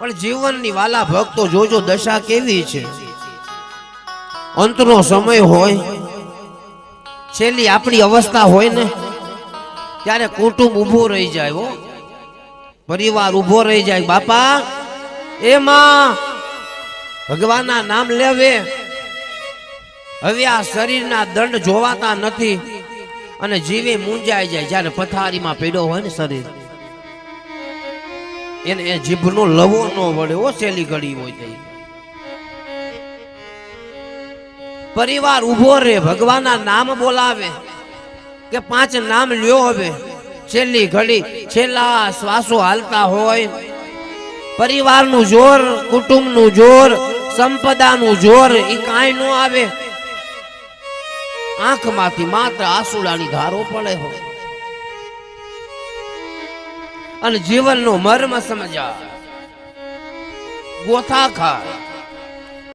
પણ જીવનની વાલા ભક્તો જોજો દશા કેવી છે? અંતનો સમય હોય, છેલ્લી આપણી અવસ્થા હોય ને, ત્યારે કુટુંબ ઊભો રહી જાય હો. પરિવાર ઊભો રહી જાય. બાપા એમાં ભગવાનના નામ લેવે. હવે આ શરીરના દંડ જોવાતા નથી અને જીવે મૂંઝાઈ જાય. જ્યારે પથારીમાં પીડો હોય ને શરીર. એને એ જીભનો લવો ન વળે, ઓ સેલી ઘડી હોય તે પરિવાર ઊભો રે, ભગવાનના નામ બોલાવે, કે પાંચ નામ લ્યો હવે, છેલ્લી ઘડી, છેલ્લા શ્વાસો હાલતા હોય. પરિવારનું જોર, કુટુંબનું જોર, સંપદાનું જોર એ કાંઈ ન આવે. આંખમાંથી માત્ર આસુડાની ધારો પડે હોય અને જીવનનો મર્મ સમજા ગોથા ખાય.